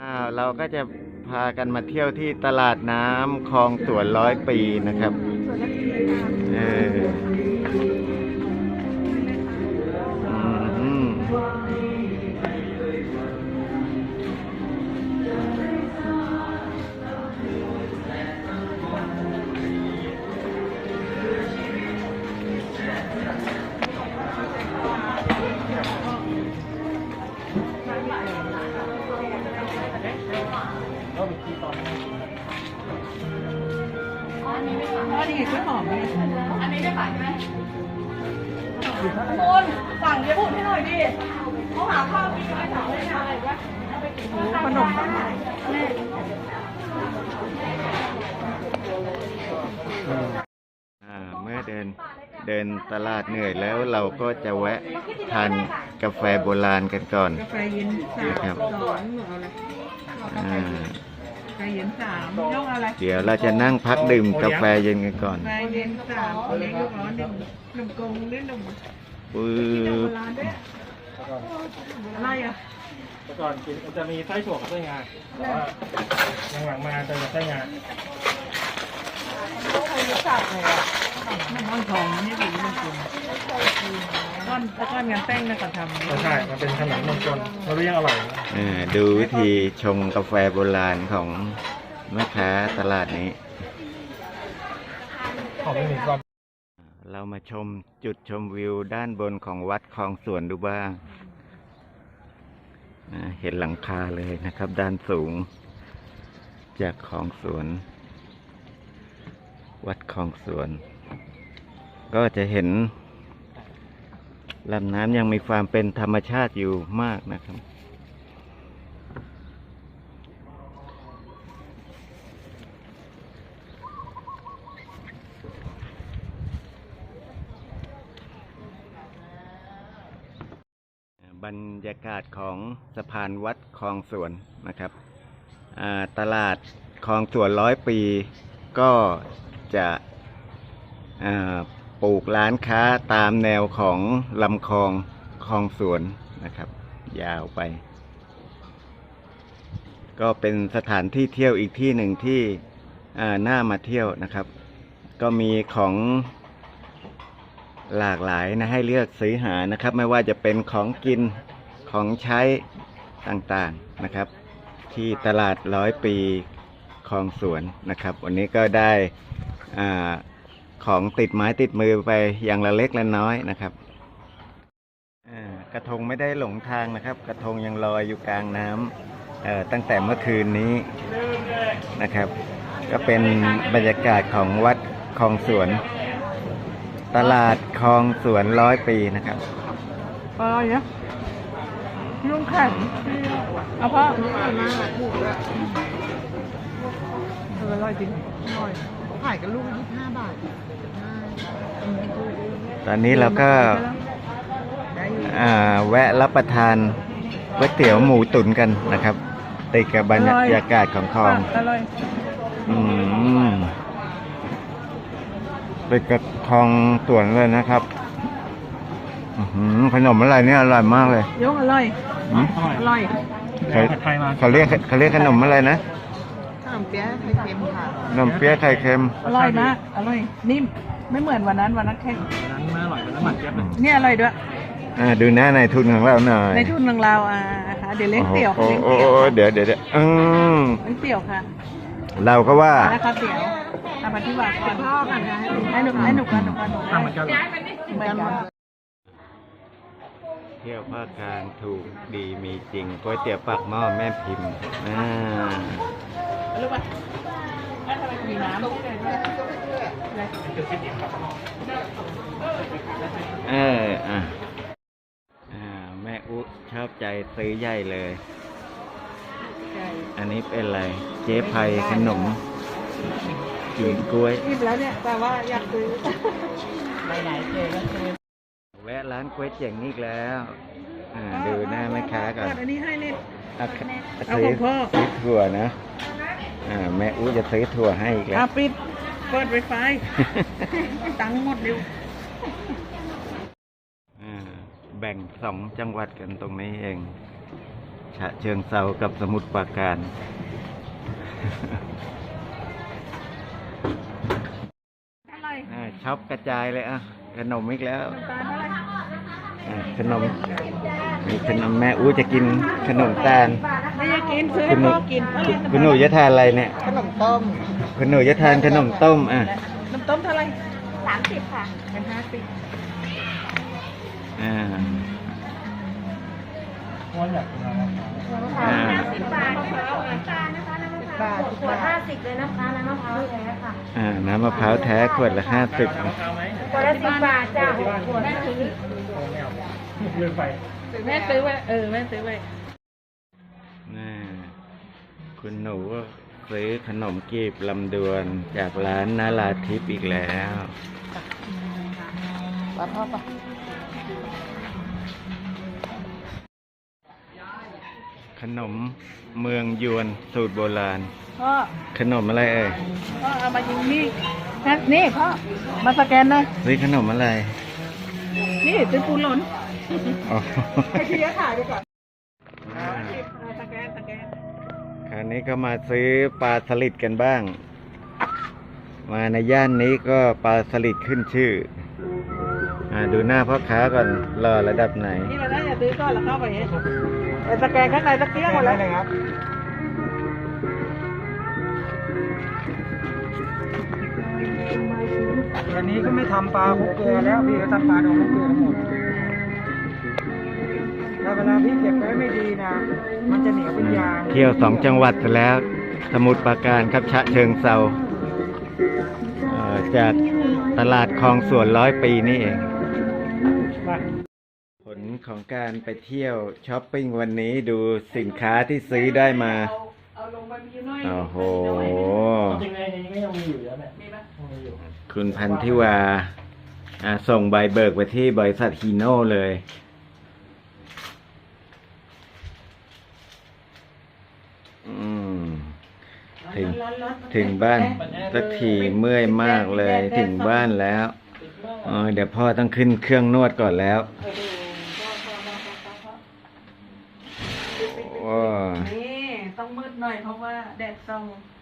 อ่าเราก็จะพากันมาเที่ยวที่ตลาดน้ำคลองสวนร้อยปีนะครับ เอออื อ๋อนี่กล้วยหอมนี่อันนี้ได้ขายไหมคุณสั่งเยบุให้หน่อยดิเขาหาข้าวกินไม่สั่งเลยนะอะไรวะขนมปังอ่เมื่อเดินเดินตลาดเหนื่อยแล้วเราก็จะแวะทานกาแฟโบราณกันก่อนกาแฟเย็นสามครับ สองหนูเอาอะไรอ่ากาแฟเย็นสามยกเอาอะไรเดี๋ยวเราจะนั่งพักดื่มกาแฟเย็นกันก่อนกาแฟเย็นสามเล็กยกร้อนหนึ่งหนุ่มกงด้วยหนุ่มปึ๊บร้านด้วยอะไรอะแต่ก่อนกินมันจะมีไส้ถั่วกับไส้งาแต่ว่าหลังๆมาจะเป็นไส้งาน้ำมันทองนี่ดีมันกิน ก้อนตะก้อนงานแป้งนะก่อนทำไม่ใช่มันเป็นขนมนมจนเราเรียกอร่อยนะเออดูวิธีชงกาแฟโบราณของแม่ค้าตลาดนี้หอมไม่มีความเรามาชมจุดชมวิวด้านบนของวัดคลองสวนดูบ้างอ่าเห็นหลังคาเลยนะครับ ด้านสูง จากคลองสวน วัดคลองสวน ก็จะเห็น ลำน้ำยังมีความเป็นธรรมชาติอยู่มากนะครับ บรรยากาศของสะพานวัดคลองสวนนะครับตลาดคลองสวนร้อยปีก็จะ ปลูกร้านค้าตามแนวของลำคลองคลองสวนนะครับ ยาวไป ก็เป็นสถานที่เที่ยวอีกที่หนึ่งที่น่ามาเที่ยวนะครับ ก็มีของหลากหลายนะให้เลือกซื้อหานะครับ ไม่ว่าจะเป็นของกินของใช้ต่างๆนะครับ ที่ตลาดร้อยปีคลองสวนนะครับ วันนี้ก็ได้อ่า ของติดไม้ติดมือไปอย่างละเล็กละน้อยนะครับกระทงไม่ได้หลงทางนะครับ กระทงยังลอยอยู่กลางน้ำตั้งแต่เมื่อคืนนี้นะครับ ก็เป็นบรรยากาศของวัดคลองสวน ตลาดคลองสวนร้อยปีนะครับอะไรเนี่ยยุ่งแข็งเอาพ่อเอออร่อยจริงอร่อย ขายกันลูกยี่สิบห้าบาทตอนนี้เราก็ได้อยู่อ่าแวะรับประทานก๋วยเตี๋ยวหมูตุ๋นกันนะครับติดกับบรรยากาศของคลองอร่อยอืมติดกับคลองสวนเลยนะครับอื้อหือขนมอะไรเนี่ยอร่อยมากเลยยกอร่อยหืมอร่อยอร่อยเขาผัดไทยมาเขาเรียกเขาเรียกขนมอะไรนะขน มเปี๊ยะไข่เค็มค่ะขนมเปี๊ยะไข่เค็ม อร่อยมากอร่อยนิ่มไม่เหมือนวันนั้นวันนั้นแค่วันนั้นไม่อร่อยวันนั้นหมันเจี๊ยบเลยเนี่ยอร่อยด้วยอ่าดูหน้าในทุนของเราหน่อยในทุนของเราอ่าค่ะเดี๋ยวเลี้ยงเตี๋ยวโอ้เลี้ยงโหเตี๋ยวโอ้โหเดี๋ยวเดี๋ยวเดี๋ยวอืมเลี้ยงเตี๋ยวค่ะเราก็ว่า นะคะเตี๋ยวเอามาที่วางก่อนพ่อกันนะให้หนูให้หนูกันหนูกันหนูทำเหมือนกันเหรอเหมือนกัน เที่ยวภาคกลางถูกดีมีจริงก๋วยเตี๋ยวปากหม้อแม่พิมพ์อ่า รู้ป่ะถ้าทำไมมีน้ำเอออะอ่า แม่อุชอบใจซื้อใหญ่เลย อันนี้เป็นอะไร เจ๊ไพขนมจีนกล้วยอิ่มแล้วเนี่ยแต่ว่าอยากซื้อไปไหนเจอก็ซื้อแวะร้านก๋วยเจ๋งอีกแล้ว อ่า ดูหน้าแม่ค้าก่อนเปิดอันนี้ให้เน็ตอะเอาซื้ของพ่อซื้อถั่วนะ อ่าแม่อุจะซื้อถั่วให้อีกแล้อะวปิด เปิดไวไฟ ตังค์หมดเร็ว อ่าแบ่งสองจังหวัดกันตรงนี้เองชะเชิงเซากับสมุทรปราการอะไรอ่าช็อปกระจายเลยอะ ขนมอีกแล้วตาลอะไรอ่าขนมมีขนมแม่อู้จะกินขนมตาล ไม่อยากกินซื้อคุให้ณหนูพ่อกินเท่าไหร่คุณหนูจะทานอะไรเนี่ย ขนมต้ม คุณหนูจะทานขนมต้มอะ น้ำต้มเท่าไหร่สามสิบค่ะเป็นห้าสิบอ่าว่าอยากกินอะไรนะครับอ่าสิบบาทมะพร้าวน้ำตาลนะคะน้ำมะพร้าวขวดห้าสิบเลยนะคะน้ำมะพร้าวแท้ค่ะอ่า น้ำมะพร้าวแท้ขวดละห้าสิบมะพร้าวไหมขวดละสิบบาทจ้าหกขวดแม่ซื้อโอ้ไม่เอาลืมไปแม่ซื้อไว้เออแม่ซื้อไว้น่า คุณหนูก็ซื้อขนมกีบลำดวน จากร้านนาลาทิพย์อีกแล้วปลาทอดปะขนมเมืองยวนสูตรโบราณ พ่อ ขนมอะไรเอ่ย พ่อเอามายิงนี่นะนี่พ่อ มาสแกนหน่อยซื้อขนมอะไร นี่ซื้อปูหล่นอ๋อให้พี่ขายดีกว่า อ่าสแกนสแกน คราวนี้ก็มาซื้อปลาสลิดกันบ้าง มาในย่านนี้ก็ปลาสลิดขึ้นชื่ออ่าดูหน้าพ่อค้าก่อนรอระดับไหน นี่เราได้อย่าซื้อก่อนแล้วเข้าไปเองไปสแกนข้างในสักเที่ยงหมดแล้วครับอันนี้ก็ไม่ทำปลาคุกเกลือแล้วพี่ก็ทำปลาดองคุกเกลือหมด ถ้าเวลาพี่เก็บไว้ไม่ดีนะ มันจะเหนียวเป็นยางเที่ยวสองจังหวัดเสร็จแล้ว สมุทรปราการครับฉะเชิงเซาเอ่อจากตลาดคลองสวนร้อยปีนี่เองผลของการไปเที่ยวช้อปปิ้งวันนี้ดูสินค้าที่ซื้อได้มาเอาลงไปมีน้อยโอ้โห จริงๆในนี้ก็ยังมีอยู่แล้วเนี่ยมีไหมยังมีอยู่คุณพันธิวาอ่าส่งใบเบิกไปที่บริษัทฮีโน่เลย อืม ถึง ถึงบ้านสักทีเมื่อยมากเลย ถึงบ้านแล้วเออเดี๋ยวพ่อต้องขึ้นเครื่องนวดก่อนแล้วเออพ่อพ่อพ่อพ่อพ่อโอ้นี่ต้องมืดหน่อยเพราะว่าแดดส่องอ